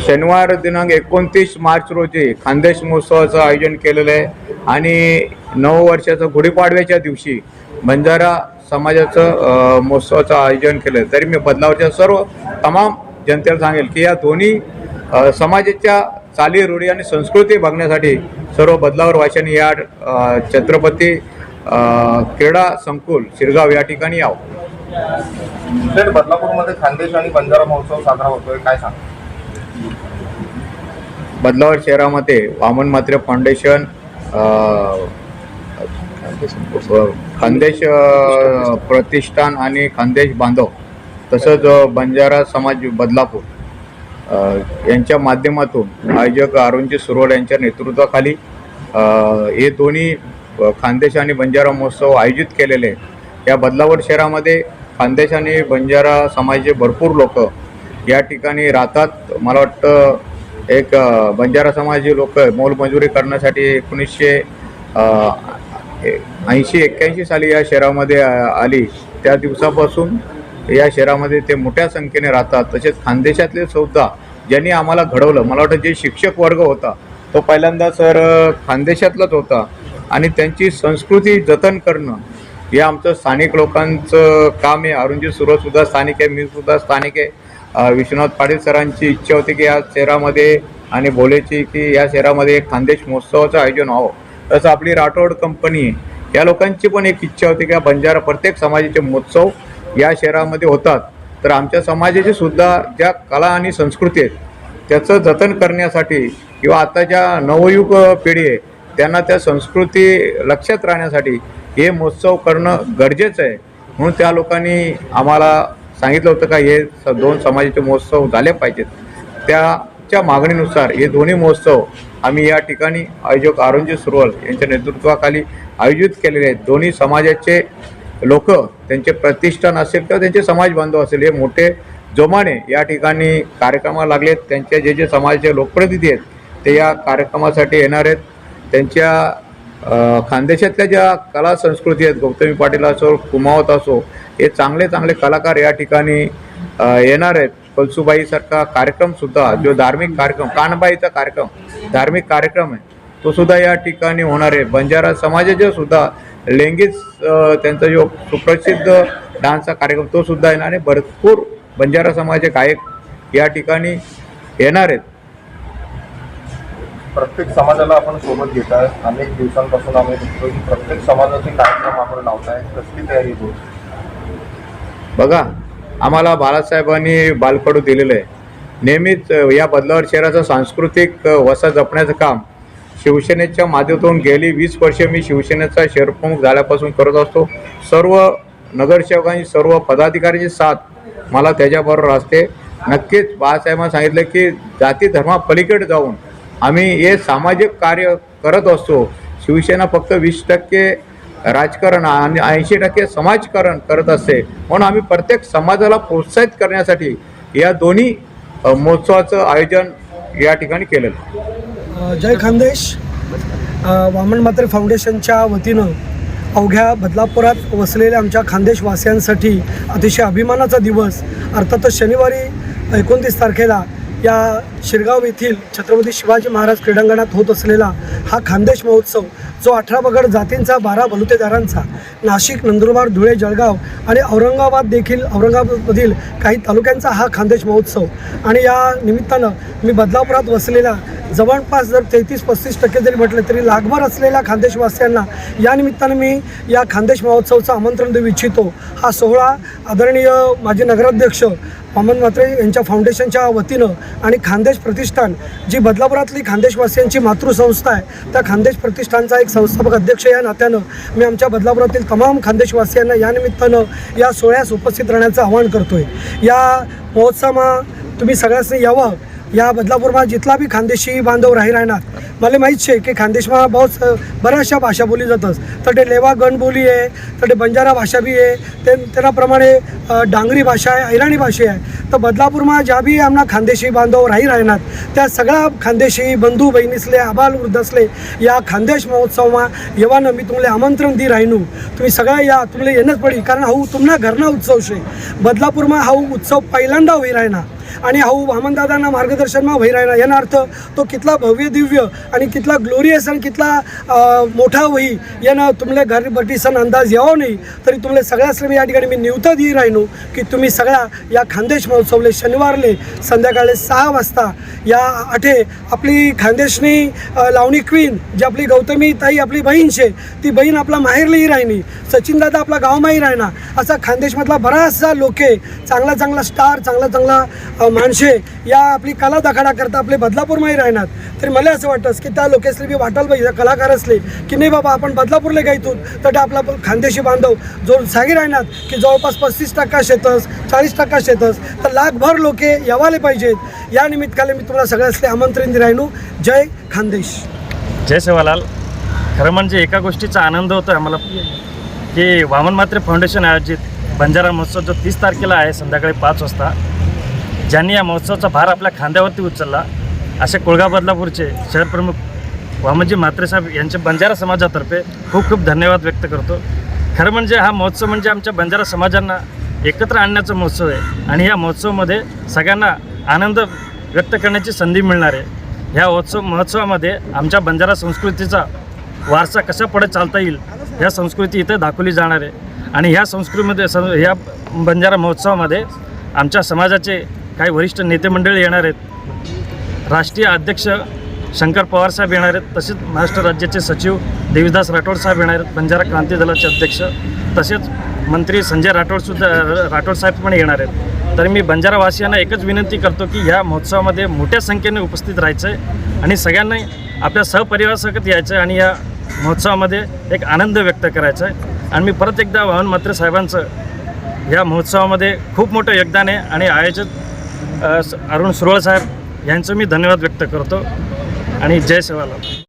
शनिवार दिनांक एकोणतीस मार्च रोजी खानदेश महोत्सवाचं आयोजन केलेलं आहे. आणि नऊ वर्षाचं गुढीपाडव्याच्या दिवशी बंजारा समाजाचं महोत्सवाचं आयोजन केलं. तरी मी बदलावरच्या सर्व तमाम जनतेला सांगेल की या दोन्ही समाजाच्या चाली रूढी आणि संस्कृती बघण्यासाठी सर्व बदलावर वाशाने या छत्रपती क्रीडा संकुल शिरगाव या ठिकाणी यावं. बदलापूरमध्ये खानदेश आणि बंजारा महोत्सव साजरा होतोय. काय सांग बदलावर शहरामध्ये वामन मात्रे फाउंडेशन खानदेश प्रतिष्ठान आणि खानदेश बांधव तसंच बंजारा समाज बदलापूर यांच्या माध्यमातून आयोजक अरुणजी सुरोड यांच्या नेतृत्वाखाली हे दोन्ही खानदेश आणि बंजारा महोत्सव आयोजित केलेले या बदलावर शहरामध्ये खानदेश आणि बंजारा समाजाचे भरपूर लोक या ठिकाणी राहतात. मला वाटतं एक बंजारा समाजाचे लोक मोलमजुरी करण्यासाठी एकोणीसशे ऐंशी एक्क्याऐंशी साली या शहरामध्ये आली. त्या दिवसापासून या शहरामध्ये ते मोठ्या संख्येने राहतात. तसेच खानदेशातले सुद्धा ज्यांनी आम्हाला घडवलं मला वाटतं जे शिक्षक वर्ग होता तो पहिल्यांदा सर खानदेशातलाच होता. आणि त्यांची संस्कृती जतन करणं हे आमचं स्थानिक लोकांचं काम आहे. अरुणजी सुद्धा स्थानिक आहे मी सुद्धा स्थानिक आहे. विश्वनाथ पाटील सरांची इच्छा होती की या शहरामध्ये आणि बोलेची की या शहरामध्ये एक खानदेश महोत्सवाचं आयोजन व्हावं. तसं आपली राठोड कंपनी आहे या लोकांची पण एक इच्छा होती की या बंजारा प्रत्येक समाजाचे महोत्सव या शहरामध्ये होतात. तर आमच्या समाजाची सुद्धा ज्या कला आणि संस्कृती आहेत त्याचं जतन करण्यासाठी किंवा आता ज्या नवयुग पिढी आहे त्यांना त्या संस्कृती लक्षात राहण्यासाठी हे महोत्सव करणं गरजेचं आहे. म्हणून त्या लोकांनी आम्हाला सांगितलं होतं का हे स- दोन समाजाचे महोत्सव झाले पाहिजेत. त्याच्या मागणीनुसार हे दोन्ही महोत्सव आम्ही या ठिकाणी आयोजक आरुणजी सुरवल यांच्या नेतृत्वाखाली आयोजित केलेले आहेत. दोन्ही समाजाचे लोक त्यांचे प्रतिष्ठान असेल किंवा त्यांचे समाज बांधव असेल हे मोठे जोमाने या ठिकाणी कार्यक्रमाला लागलेत त्यांचे जे जे समाजाचे लोकप्रतिनिधी आहेत ते या कार्यक्रमासाठी येणार आहेत. त्यांच्या खानदेशातल्या ज्या कला संस्कृती आहेत गौतमी पाटील असो कुमावत असो हे चांगले चांगले कलाकार या ठिकाणी येणार आहेत. कलसुबाईसारखा कार्यक्रमसुद्धा जो धार्मिक कार्यक्रम कानबाईचा कार्यक्रम धार्मिक कार्यक्रम आहे तो सुद्धा या ठिकाणी होणार आहे. बंजारा समाजाचे सुद्धा लेंगीच त्यांचा जो सुप्रसिद्ध डान्सचा कार्यक्रम तो सुद्धा येणार आहे. भरपूर बंजारा समाजाचे गायक या ठिकाणी येणार आहेत. प्रत्येक समाजाला आपण सोबत घेत आहे अनेक दिवसांपासून आम्ही बघतो की प्रत्येक समाजाचे कार्यक्रम आपण लावताय. कसली तयारी होत बघा आम्हाला बाळासाहेबांनी बालकडू दिलेलं आहे. नेहमीच या बदलावर शहराचं सांस्कृतिक वसा जपण्याचं काम शिवसेनेच्या माध्यमातून गेली वीस वर्षे मी शिवसेनेचा शहरप्रमुख झाल्यापासून करत असतो. सर्व नगरसेवकांची सर्व पदाधिकाऱ्यांची साथ मला त्याच्याबरोबर असते. नक्कीच बाळासाहेबांनी सांगितलं की जाती धर्मापलीकडे जाऊन आम्ही हे सामाजिक कार्य करत असतो. शिवसेना फक्त वीस टक्के राजकारण आणि ऐंशी टक्के समाजकारण करत असते. म्हणून आम्ही प्रत्येक समाजाला प्रोत्साहित करण्यासाठी या दोन्ही महोत्सवाचं आयोजन या ठिकाणी केलेलं जय खानदेश. वामन मात्रे फाउंडेशनच्या वतीनं अवघ्या बदलापुरात वसलेल्या आमच्या खानदेशवासियांसाठी अतिशय अभिमानाचा दिवस. अर्थातच शनिवारी एकोणतीस तारखेला या शिरगाव येथील छत्रपती शिवाजी महाराज क्रीडांगणात होत असलेला हा खानदेश महोत्सव जो अठरा बगड जातींचा बारा बलुतेदारांचा नाशिक नंदुरबार धुळे जळगाव आणि औरंगाबाद देखील औरंगाबादमधील काही तालुक्यांचा हा खानदेश महोत्सव. आणि या निमित्तानं मी बदलापुरात वसलेल्या जवळपास जर तेहतीस पस्तीस टक्के जरी म्हटलं तरी लाखभर असलेल्या खानदेशवासियांना या निमित्तानं मी या खानदेश महोत्सवचं आमंत्रण देऊ इच्छितो. हा सोहळा आदरणीय माजी नगराध्यक्ष वामन म्हात्रे यांच्या फाउंडेशनच्या वतीनं आणि खानदेश प्रतिष्ठान जी बदलापुरातली खानदेशवासियांची मातृसंस्था आहे त्या खानदेश प्रतिष्ठानचा एक संस्थापक अध्यक्ष या नात्यानं मी आमच्या बदलापुरातील तमाम खानदेशवासियांना या निमित्तानं या सोहळ्यास उपस्थित राहण्याचं आवाहन करतो आहे या महोत्सवा तुम्ही सगळ्यांनी यावं. या बदलापूरमा जितला बी खानदेशी बांधव राही राहणार मला माहीत आहे की खानदेशमा बहुत बऱ्याचशा भाषा बोली जातात तर ते लेवा गण बोली आहे तर ते बंजारा भाषा बी आहे ते त्याप्रमाणे डांगरी भाषा आहे अहिराणी भाषा आहे. तर बदलापूरमा ज्या बी आमना खानदेशी बांधव राही राहणार त्या सगळ्या खानदेशी बंधू बहिणीसले आबाल वृद्धसले या खानदेश महोत्सवमा येवानं मी तुम्हाला आमंत्रण दी राहिनू. तुम्ही सगळ्या या तुम्हाला येणंच पडी कारण हा तुमना घरना उत्सव शे. बदलापूरमा हा उत्सव पहिल्यांदा होई राहणार आणि हाऊ वामनदादांना मार्गदर्शनमा होई राहणार यांना अर्थ तो कितला भव्य दिव्य आणि कितला ग्लोरियस आणि कितला मोठा होई यानं तुमले घरबटीसन अंदाज यावं नाही. तरी तुमले सगळ्याच मी या ठिकाणी मी निवता देई राहिलो की तुम्ही सगळ्या या खानदेश महोत्सवले शनिवारले संध्याकाळी सहा वाजता या आठे आपली खानदेशनी लावणी क्वीन जी आपली गौतमी ताई आपली बहीण शे ती बहीण आपला माहेरलीही राहिनी सचिनदादा आपला गावमाही राहणार असा खानदेशमधला बराचसा लोके चांगला चांगला स्टार चांगला चांगला माणसे या आपली कला दाखवणा करता आपले बदलापूरमाही राहणार तरी मला असं वाटतं की त्या लोकेसले बी वाटायला पाहिजे त्या कलाकार असले. की नाही बाबा आपण बदलापूरला गायतून तर आपला खानदेशी बांधव जो सागी राहणार की जवळपास पस्तीस टक्का शेतस चाळीस टक्का शेतस तर लाखभर लोके यावाले पाहिजेत. या निमित्ताने मी तुम्हाला सगळ्यासले आमंत्रण राहिनो जय खानदेश. जय सेवालाल. खरं म्हणजे एका गोष्टीचा आनंद होतो आम्हाला. की वामन मात्रे फाउंडेशन आयोजित बंजारा महोत्सव जो तीस तारखेला आहे संध्याकाळी पाच वाजता ज्यांनी या महोत्सवाचा भार आपल्या खांद्यावरती उचलला असे कोळगा बदलापूरचे शहरप्रमुख वामनजी म्हात्रेसाहेब यांचे बंजारा समाजातर्फे खूप खूप धन्यवाद व्यक्त करतो. खरं म्हणजे हा महोत्सव म्हणजे आमच्या बंजारा समाजांना एकत्र आणण्याचा महोत्सव आहे आणि या महोत्सवामध्ये सगळ्यांना आनंद व्यक्त करण्याची संधी मिळणार आहे. ह्या उत्सव महोत्सवामध्ये आमच्या बंजारा संस्कृतीचा वारसा कसा पुढे चालता येईल ह्या संस्कृती इथं दाखवली जाणार आहे. आणि ह्या संस्कृतीमध्ये स ह्या बंजारा महोत्सवामध्ये आमच्या समाजाचे काही वरिष्ठ नेते मंडळी येणार आहेत. राष्ट्रीय अध्यक्ष शंकर पवार साहेब येणार आहेत तसेच महाराष्ट्र राज्याचे सचिव देवीदास राठोड साहेब येणार आहेत बंजारा क्रांती दलाचे अध्यक्ष तसेच मंत्री संजय राठोडसुद्धा राठोड साहेब पण येणार आहेत. तर मी बंजारावासियांना एकच विनंती करतो की ह्या महोत्सवामध्ये मोठ्या संख्येने उपस्थित राहायचं आहे आणि सगळ्यांनी आपल्या सहपरिवारासकट यायचं आहे आणि या महोत्सवामध्ये एक आनंद व्यक्त करायचा आहे आणि मी परत एकदा वाहन मात्रे साहेबांचं या महोत्सवामध्ये खूप मोठं योगदान आहे आणि आयोजक अरुण सुरवळ साहेब यांचं मी धन्यवाद व्यक्त करतो आणि जय सेवालाल